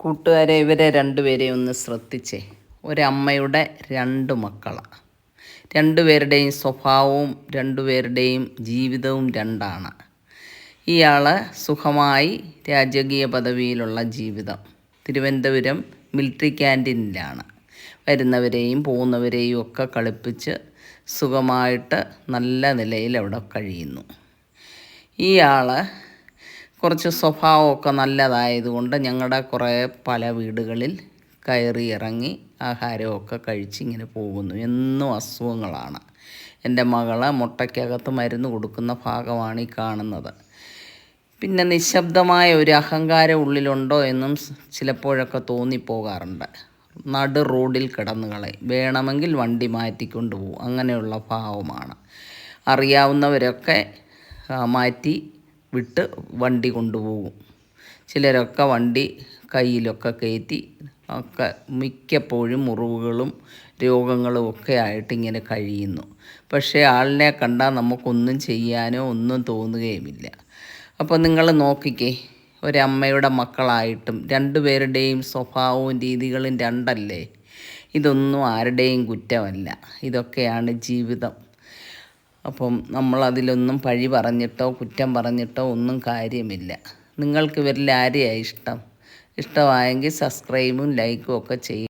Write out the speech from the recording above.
കൂട്ടുകാരെ ഇവരെ രണ്ടുപേരെയും ഒന്ന് ശ്രദ്ധിച്ചേ. ഒരമ്മയുടെ രണ്ട് മക്കളാണ് രണ്ടുപേരുടെയും സ്വഭാവവും രണ്ടുപേരുടെയും ജീവിതവും രണ്ടാണ്. ഇയാൾ സുഖമായി രാജകീയ പദവിയിലുള്ള ജീവിതം. തിരുവനന്തപുരം മിലിറ്ററി ക്യാന്റീനിലാണ്. വരുന്നവരെയും പോകുന്നവരെയും ഒക്കെ കളിപ്പിച്ച് സുഖമായിട്ട് നല്ല നിലയിൽ അവിടെ കഴിയുന്നു. ഇയാൾ കുറച്ച് സ്വഭാവമൊക്കെ നല്ലതായതുകൊണ്ട് ഞങ്ങളുടെ കുറേ പല വീടുകളിൽ കയറി ഇറങ്ങി ആഹാരമൊക്കെ കഴിച്ച് ഇങ്ങനെ പോകുന്നു. എന്നും അസുഖങ്ങളാണ്. എന്റെ മകൾ മുട്ടയ്ക്കകത്ത് മരുന്ന് കൊടുക്കുന്ന ഭാഗമാണ് ഈ കാണുന്നത്. പിന്നെ നിശബ്ദമായ ഒരു അഹങ്കാരം ഉള്ളിലുണ്ടോ എന്നും ചിലപ്പോഴൊക്കെ തോന്നിപ്പോകാറുണ്ട്. നടു റോഡിൽ കിടന്നു കളയും. വേണമെങ്കിൽ വണ്ടി മാറ്റിക്കൊണ്ട് പോകും അങ്ങനെയുള്ള ഭാവമാണ്. അറിയാവുന്നവരൊക്കെ മാറ്റി വിട്ട് വണ്ടി കൊണ്ടുപോകും. ചിലരൊക്കെ വണ്ടി കയ്യിലൊക്കെ കയറ്റി ഒക്കെ മിക്കപ്പോഴും മുറിവുകളും രോഗങ്ങളും ഒക്കെ ആയിട്ട് ഇങ്ങനെ കഴിയുന്നു. പക്ഷേ ആളിനെ കണ്ടാൽ നമുക്കൊന്നും ചെയ്യാനോ ഒന്നും തോന്നുകയുമില്ല. അപ്പോൾ നിങ്ങൾ നോക്കിക്കേ ഒരമ്മയുടെ മക്കളായിട്ടും രണ്ടുപേരുടെയും സ്വഭാവവും രീതികളും രണ്ടല്ലേ? ഇതൊന്നും ആരുടെയും കുറ്റമല്ല. ഇതൊക്കെയാണ് ജീവിതം. അപ്പം നമ്മളതിലൊന്നും പഴി പറഞ്ഞിട്ടോ കുറ്റം പറഞ്ഞിട്ടോ ഒന്നും കാര്യമില്ല. നിങ്ങൾക്ക് ഇവരിൽ ആരെയാണ് ഇഷ്ടം? ഇഷ്ടമായെങ്കിൽ സബ്സ്ക്രൈബും ലൈക്കും ഒക്കെ ചെയ്യും.